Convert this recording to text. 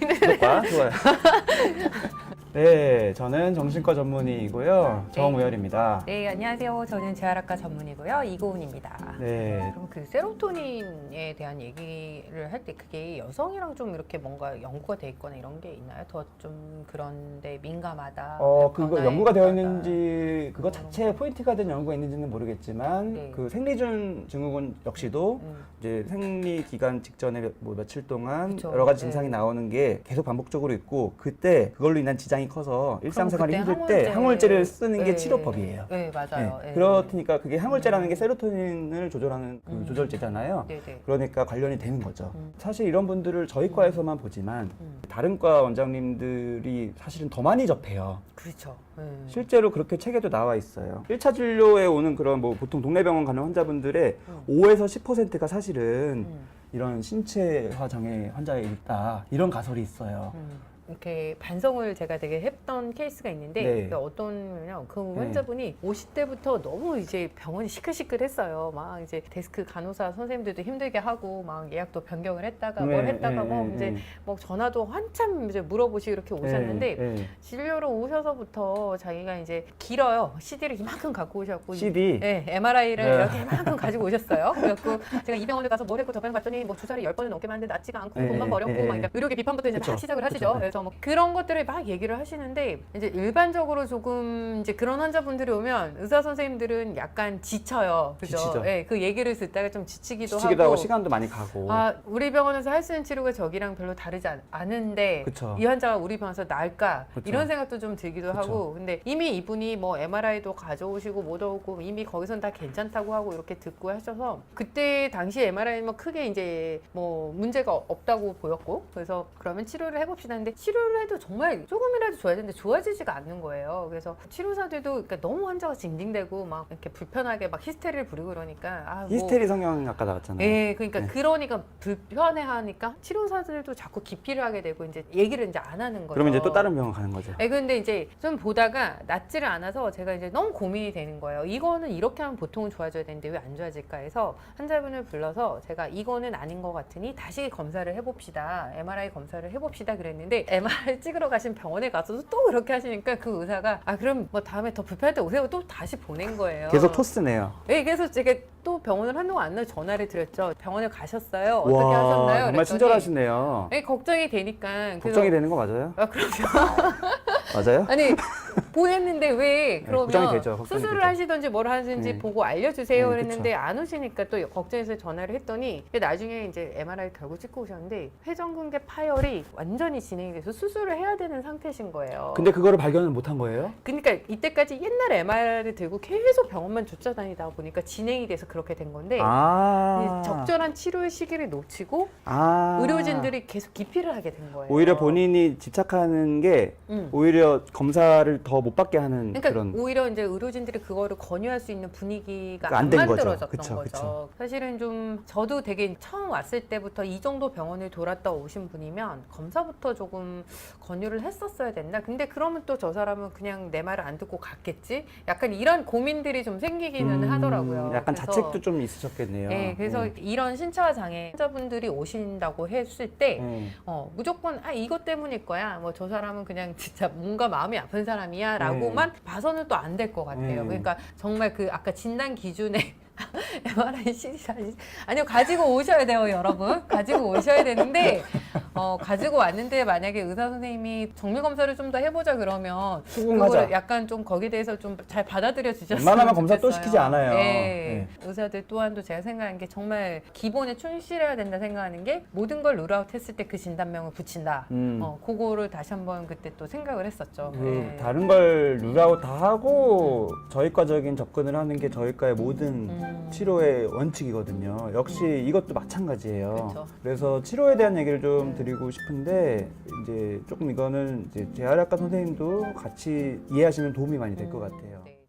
구독과 좋아요. 네, 저는 정신과 전문의이고요. 정우열입니다. 네, 안녕하세요. 저는 재활학과 전문이고요. 이고은입니다. 네, 그럼 그 세로토닌에 대한 얘기를 할 때 그게 여성이랑 좀 이렇게 뭔가 연구가 돼 있거나 이런 게 있나요? 더 좀 그런데 민감하다. 어 그거 변화에 연구가 되어 민감하다. 있는지 그거 자체에 포인트가 된 연구가 있는지는 모르겠지만 네. 그 생리준 증후군 역시도 음. 이제 생리 기간 직전에 뭐 며칠 동안 그쵸. 여러 가지 네. 증상이 나오는 게 계속 반복적으로 있고 그때 그걸로 인한 지장이 커서 일상생활이 그때 힘들 때 항월제를 쓰는 게 네. 치료법이에요. 네, 맞아요. 네. 네. 그렇으니까 그게 항월제라는 게 음. 세로토닌을 조절하는 그 음. 조절제잖아요. 네, 네. 그러니까 관련이 되는 거죠. 음. 사실 이런 분들을 저희 과에서만 보지만 음. 다른 과 원장님들이 사실은 더 많이 접해요. 그렇죠. 네. 실제로 그렇게 책에도 나와 있어요. 1차 진료에 오는 그런 뭐 보통 동네 병원 가는 환자분들의 음. 5에서 10%가 사실은 음. 이런 신체화 장애 환자에 있다. 이런 가설이 있어요. 음. 이렇게 반성을 제가 되게 했던 케이스가 있는데 네. 어떤냐면 그 네. 환자분이 50대부터 너무 이제 병원이 시끌시끌했어요. 막 이제 데스크 간호사 선생님들도 힘들게 하고 막 예약도 변경을 했다가 뭘 네, 했다가 네, 뭐 네, 이제 네. 뭐 전화도 한참 이제 물어보시고 이렇게 오셨는데. 진료로 오셔서부터 자기가 이제 길어요. CD를 이만큼 갖고 오셨고 CD. 네, MRI를 네. 이렇게 이만큼 가지고 오셨어요. 그래갖고 제가 이 병원에 가서 뭘 했고 저 병원 갔더니 뭐 주사를 열 번은 넘게 맞는데 낫지가 않고 네, 돈만 버렸고 네, 막 네. 이렇게 의료계 비판부터 이제 막 시작을 하시죠. 그쵸, 네. 그래서 뭐 그런 것들을 막 얘기를 하시는데 이제 일반적으로 조금 이제 그런 환자분들이 오면 의사 선생님들은 약간 지쳐요. 그죠? 지치죠. 네, 그 얘기를 듣다가 좀 지치기도, 지치기도 하고 시간도 많이 가고. 아, 우리 병원에서 할 수 있는 치료가 저기랑 별로 다르지 않, 않은데 그쵸. 이 환자가 우리 병원에서 나을까 그쵸. 이런 생각도 좀 들기도 그쵸. 하고 근데 이미 이분이 뭐 MRI도 가져오시고 뭐도 오고 이미 거기선 다 괜찮다고 하고 이렇게 듣고 하셔서 그때 당시 MRI는 크게 이제 뭐 문제가 없다고 보였고 그래서 그러면 치료를 해 봅시다 했는데 치료를 해도 정말 조금이라도 좋아지는데 좋아지지가 않는 거예요 그래서 치료사들도 그러니까 너무 환자가 징징대고 막 이렇게 불편하게 막 히스테리를 부리고 그러니까 아, 뭐 히스테리 성형 아까 나왔잖아요. 예, 그러니까 네. 그러니까 불편해하니까 치료사들도 자꾸 기피를 하게 되고 이제 얘기를 이제 안 하는 거죠. 그러면 이제 또 다른 병원 가는 거죠. 예, 근데 이제 좀 보다가 낫지를 않아서 제가 이제 너무 고민이 되는 거예요. 이거는 이렇게 하면 보통은 좋아져야 되는데 왜 안 좋아질까 해서 환자분을 불러서 제가 이거는 아닌 것 같으니 다시 검사를 해봅시다. MRI 검사를 해봅시다 그랬는데 MRI 찍으러 가신 병원에 가서도 또 그렇게 하시니까 그 의사가 아 그럼 뭐 다음에 더 불편할 때 오세요. 또 다시 보낸 거예요. 계속 토스네요. 네, 그래서 제가 또 병원을 한동안 안 나고 전화를 드렸죠. 병원에 가셨어요? 어떻게 와, 하셨나요? 정말 그랬더니 친절하시네요. 네, 걱정이 되니까. 그래서- 걱정이 되는 거 맞아요? 아, 그럼요. 맞아요? 아니, 보냈는데 왜 그러면 네, 걱정이 되죠, 수술을 되죠. 하시든지 뭘 하시든지 네. 보고 알려주세요 네, 그랬는데 안 오시니까 또 걱정해서 전화를 했더니 나중에 이제 MRI 결국 찍고 오셨는데 회전근개 파열이 완전히 진행이 돼서 수술을 해야 되는 상태신 거예요. 근데 그거를 발견을 못한 거예요? 그러니까 이때까지 옛날 MRI를 들고 계속 병원만 쫓아다니다 보니까 진행이 돼서 그렇게 된 건데 아. 이 적절한 치료의 시기를 놓치고 아. 의료진들이 계속 기피를 하게 된 거예요. 오히려 본인이 집착하는 게 음. 오히려 검사를 더못 받게 하는 그러니까 그런 오히려 이제 의료진들이 그거를 권유할 수 있는 분위기가 그러니까 안안 된 거죠. 만들어졌던 거죠. 그쵸. 사실은 좀 저도 되게 처음 왔을 때부터 이 정도 병원을 돌았다 오신 분이면 검사부터 조금 권유를 했었어야 된다. 근데 그러면 또 저 사람은 그냥 내 말을 안 듣고 갔겠지? 약간 이런 고민들이 좀 생기기는 음, 하더라고요. 약간 그래서 자책도 좀 있으셨겠네요. 네, 그래서 네. 이런 신체화 장애 환자분들이 오신다고 했을 때 네. 어, 무조건 아 이것 때문일 거야. 뭐 저 사람은 그냥 진짜 뭔가 마음이 아픈 사람이야 라고만 봐서는 또 안 될 것 같아요. 네. 그러니까 정말 그 아까 진단 기준에 MRI, CT 아니요 가지고 오셔야 돼요, 여러분. 가지고 오셔야 되는데 어, 가지고 왔는데 만약에 의사 선생님이 정밀 검사를 좀 더 해보자 그러면. 그거를 약간 좀 거기에 대해서 좀 잘 받아들여 주셨으면 웬만하면 검사 또. 시키지 않아요. 네. 의사들 또한도 제가 생각하는 게 정말 기본에 충실해야 된다 생각하는 게 모든 걸 룰아웃 했을 때 그 진단명을 붙인다. 음. 어, 그거를 다시 한번 그때 또 생각을 했었죠. 그 네. 다른 걸 룰아웃 다 하고 저희과적인 접근을 하는 게 저희과의 모든 음. 치료의 원칙이거든요. 역시 이것도 마찬가지예요. 그쵸. 그래서 치료에 대한 얘기를 좀 드리고 싶은데 이제 조금 이거는 이제 재활학과 선생님도 같이 이해하시면 도움이 많이 될것 음, 같아요. 네.